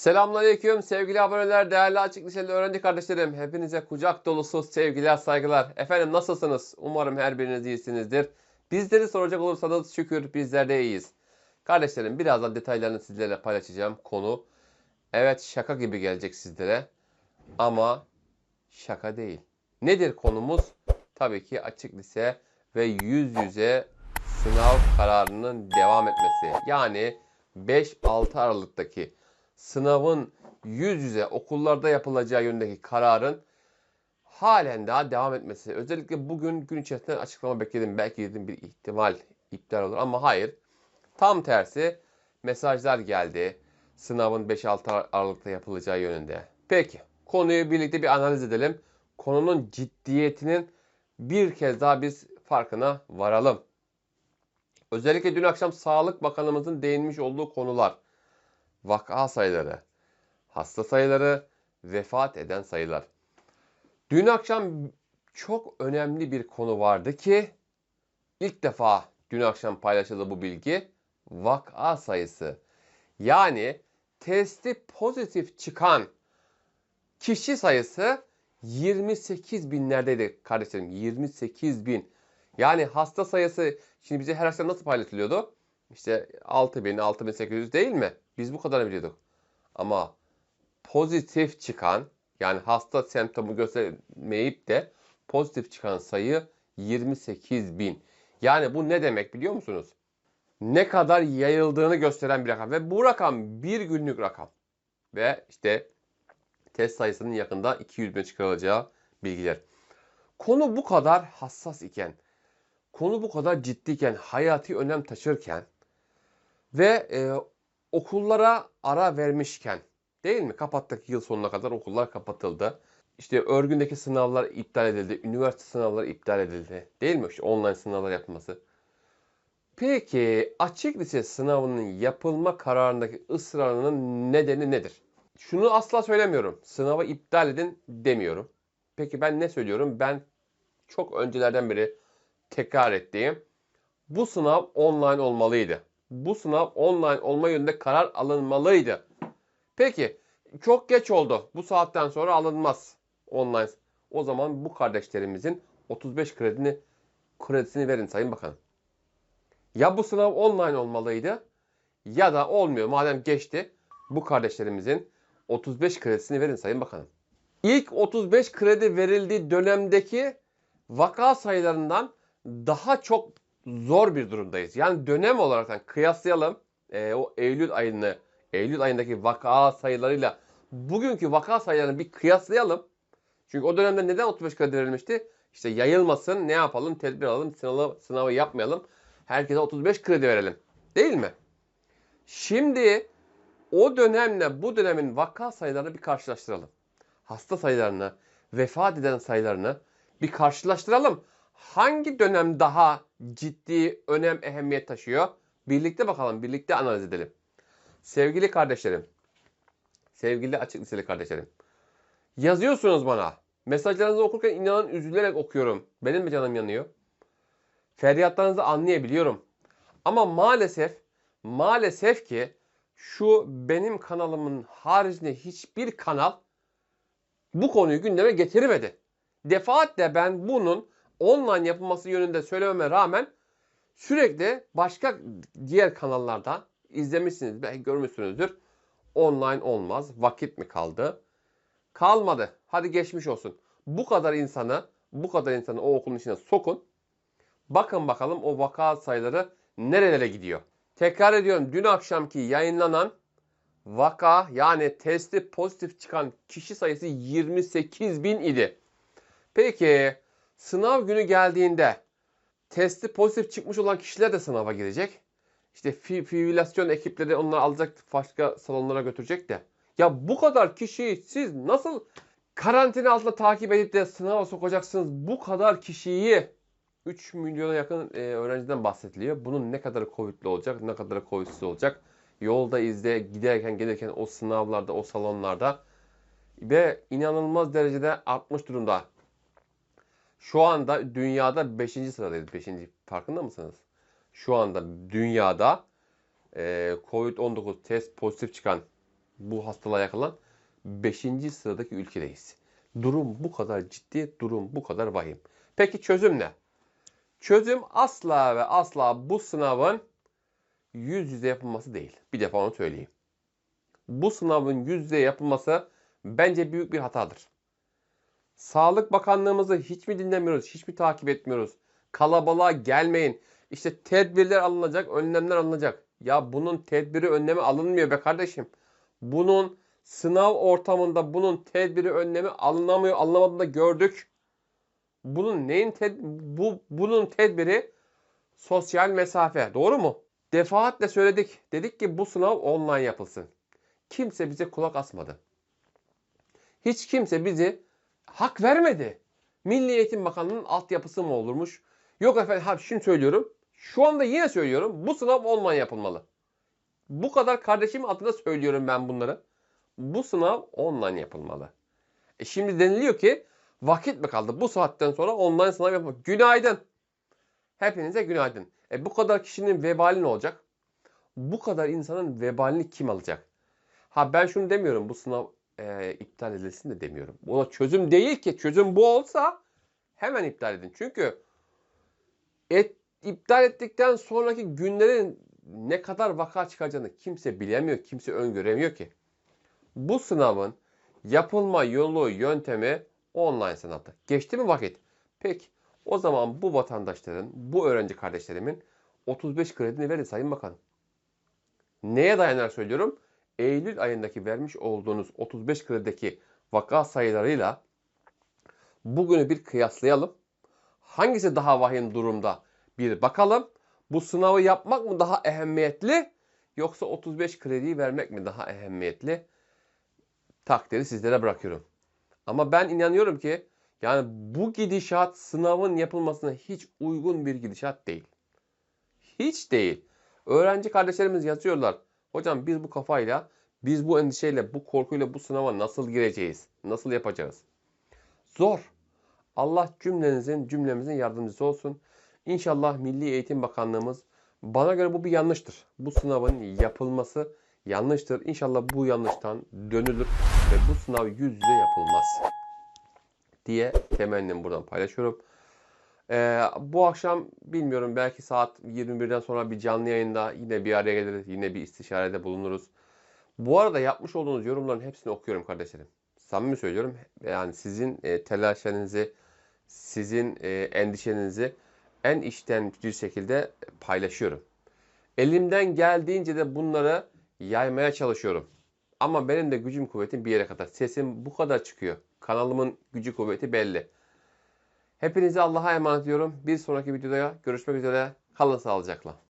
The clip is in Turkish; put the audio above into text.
Selamünaleyküm sevgili aboneler, değerli açık liseli öğrenci kardeşlerim. Hepinize kucak dolusu sevgiler, saygılar. Efendim nasılsınız? Umarım her biriniz iyisinizdir. Bizleri soracak olursanız şükür bizler de iyiyiz. Kardeşlerim birazdan detaylarını sizlerle paylaşacağım. Konu evet şaka gibi gelecek sizlere ama şaka değil. Nedir konumuz? Tabii ki açık lise ve yüz yüze sınav kararının devam etmesi. Yani 5-6 Aralık'taki sınavın yüz yüze okullarda yapılacağı yönündeki kararın halen daha devam etmesi. Özellikle bugün gün içerisinde açıklama bekledim. Belki dedim bir ihtimal iptal olur ama hayır. Tam tersi mesajlar geldi. Sınavın 5-6 Aralık'ta yapılacağı yönünde. Peki konuyu birlikte bir analiz edelim. Konunun ciddiyetinin bir kez daha biz farkına varalım. Özellikle dün akşam Sağlık Bakanımızın değinmiş olduğu konular vaka sayıları, hasta sayıları, vefat eden sayılar. Dün akşam çok önemli bir konu vardı ki ilk defa dün akşam paylaşıldı bu bilgi. Vaka sayısı. Yani testi pozitif çıkan kişi sayısı 28 binlerdeydi kardeşlerim. 28 bin. Yani hasta sayısı şimdi bize her akşam nasıl paylaşılıyordu? İşte 6000, 6800 değil mi? Biz bu kadar biliyorduk. Ama pozitif çıkan yani hasta semptomu göstermeyip de pozitif çıkan sayı 28 bin. Yani bu ne demek biliyor musunuz? Ne kadar yayıldığını gösteren bir rakam. Ve bu rakam bir günlük rakam. Ve işte test sayısının yakında 200 bin çıkarılacağı bilgiler. Konu bu kadar hassas iken, konu bu kadar ciddiyken, hayati önem taşırken ve e, okullara ara vermişken değil mi? Kapattık yıl sonuna kadar okullar kapatıldı. İşte örgündeki sınavlar iptal edildi. Üniversite sınavları iptal edildi. Değil mi? İşte online sınavlar yapılması. Peki açık lise sınavının yapılma kararındaki ısrarının nedeni nedir? Şunu asla söylemiyorum. Sınavı iptal edin demiyorum. Peki ben ne söylüyorum? Ben çok öncelerden beri tekrar ettiğim bu sınav online olmalıydı. Bu sınav online olma yönünde karar alınmalıydı. Peki çok geç oldu. Bu saatten sonra alınmaz online. O zaman bu kardeşlerimizin 35 kredini kredisini verin Sayın Bakan. Ya bu sınav online olmalıydı ya da olmuyor. Madem geçti bu kardeşlerimizin 35 kredisini verin Sayın Bakanım. İlk 35 kredi verildiği dönemdeki vaka sayılarından daha çok zor bir durumdayız. Yani dönem olarak yani kıyaslayalım e, o Eylül ayını, Eylül ayındaki vaka sayılarıyla bugünkü vaka sayılarını bir kıyaslayalım. Çünkü o dönemde neden 35 kredi verilmişti? İşte yayılmasın, ne yapalım, tedbir alalım, sınavı, sınavı yapmayalım. Herkese 35 kredi verelim. Değil mi? Şimdi o dönemle bu dönemin vaka sayılarını bir karşılaştıralım. Hasta sayılarını, vefat eden sayılarını bir karşılaştıralım. Hangi dönem daha ciddi önem, ehemmiyet taşıyor? Birlikte bakalım, birlikte analiz edelim. Sevgili kardeşlerim, sevgili açık liseli kardeşlerim. Yazıyorsunuz bana. Mesajlarınızı okurken inanın üzülerek okuyorum. Benim mi canım yanıyor? Feryatlarınızı anlayabiliyorum. Ama maalesef, maalesef ki şu benim kanalımın haricinde hiçbir kanal bu konuyu gündeme getirmedi. Defaatle ben bunun online yapılması yönünde söylememe rağmen sürekli başka diğer kanallarda izlemişsiniz, belki görmüşsünüzdür. Online olmaz. Vakit mi kaldı? Kalmadı. Hadi geçmiş olsun. Bu kadar insanı, bu kadar insanı o okulun içine sokun. Bakın bakalım o vaka sayıları nerelere gidiyor. Tekrar ediyorum dün akşamki yayınlanan vaka yani testi pozitif çıkan kişi sayısı 28 bin idi. Peki sınav günü geldiğinde testi pozitif çıkmış olan kişiler de sınava girecek. İşte fi fibrilasyon ekipleri onları alacak başka salonlara götürecek de. Ya bu kadar kişiyi siz nasıl karantina altında takip edip de sınava sokacaksınız? Bu kadar kişiyi 3 milyona yakın e, öğrenciden bahsediliyor. Bunun ne kadar Covid'li olacak, ne kadar Covid'siz olacak. Yolda izle, giderken gelirken o sınavlarda, o salonlarda ve inanılmaz derecede artmış durumda. Şu anda dünyada 5. sıradayız. 5. farkında mısınız? Şu anda dünyada e, Covid-19 test pozitif çıkan bu hastalığa yakalan 5. sıradaki ülkedeyiz. Durum bu kadar ciddi, durum bu kadar vahim. Peki çözüm ne? Çözüm asla ve asla bu sınavın yüz yüze yapılması değil. Bir defa onu söyleyeyim. Bu sınavın yüz yüze yapılması bence büyük bir hatadır. Sağlık Bakanlığımızı hiç mi dinlemiyoruz, hiç mi takip etmiyoruz? Kalabalığa gelmeyin. İşte tedbirler alınacak, önlemler alınacak. Ya bunun tedbiri, önlemi alınmıyor be kardeşim. Bunun sınav ortamında bunun tedbiri, önlemi alınamıyor, alınamadığını da gördük. Bunun neyin ted bu bunun tedbiri sosyal mesafe. Doğru mu? Defaatle söyledik. Dedik ki bu sınav online yapılsın. Kimse bize kulak asmadı. Hiç kimse bizi hak vermedi. Milli Eğitim Bakanlığı'nın altyapısı mı olurmuş? Yok efendim ha şunu söylüyorum. Şu anda yine söylüyorum. Bu sınav online yapılmalı. Bu kadar kardeşim adına söylüyorum ben bunları. Bu sınav online yapılmalı. E şimdi deniliyor ki vakit mi kaldı? Bu saatten sonra online sınav yapmak. Günaydın. Hepinize günaydın. E bu kadar kişinin vebali ne olacak? Bu kadar insanın vebalini kim alacak? Ha ben şunu demiyorum. Bu sınav e, iptal edilsin de demiyorum. Buna çözüm değil ki. Çözüm bu olsa hemen iptal edin. Çünkü et, iptal ettikten sonraki günlerin ne kadar vaka çıkacağını kimse bilemiyor, kimse öngöremiyor ki. Bu sınavın yapılma yolu, yöntemi online sınavda. Geçti mi vakit? Peki o zaman bu vatandaşların, bu öğrenci kardeşlerimin 35 kredini verin Sayın Bakanım. Neye dayanarak söylüyorum? Eylül ayındaki vermiş olduğunuz 35 kredideki vaka sayılarıyla bugünü bir kıyaslayalım. Hangisi daha vahim durumda bir bakalım. Bu sınavı yapmak mı daha ehemmiyetli yoksa 35 krediyi vermek mi daha ehemmiyetli? Takdiri sizlere bırakıyorum. Ama ben inanıyorum ki yani bu gidişat sınavın yapılmasına hiç uygun bir gidişat değil. Hiç değil. Öğrenci kardeşlerimiz yazıyorlar. Hocam biz bu kafayla, biz bu endişeyle, bu korkuyla bu sınava nasıl gireceğiz? Nasıl yapacağız? Zor. Allah cümlenizin, cümlemizin yardımcısı olsun. İnşallah Milli Eğitim Bakanlığımız bana göre bu bir yanlıştır. Bu sınavın yapılması yanlıştır. İnşallah bu yanlıştan dönülür ve bu sınav yüz yüze yapılmaz diye temennim buradan paylaşıyorum. Ee, bu akşam bilmiyorum belki saat 21'den sonra bir canlı yayında yine bir araya geliriz. Yine bir istişarede bulunuruz. Bu arada yapmış olduğunuz yorumların hepsini okuyorum kardeşlerim. Samimi söylüyorum. Yani sizin e, telaşenizi, sizin e, endişenizi en içten bir şekilde paylaşıyorum. Elimden geldiğince de bunları yaymaya çalışıyorum. Ama benim de gücüm kuvvetim bir yere kadar. Sesim bu kadar çıkıyor. Kanalımın gücü kuvveti belli. Hepinizi Allah'a emanet ediyorum. Bir sonraki videoda görüşmek üzere. Kalın sağlıcakla.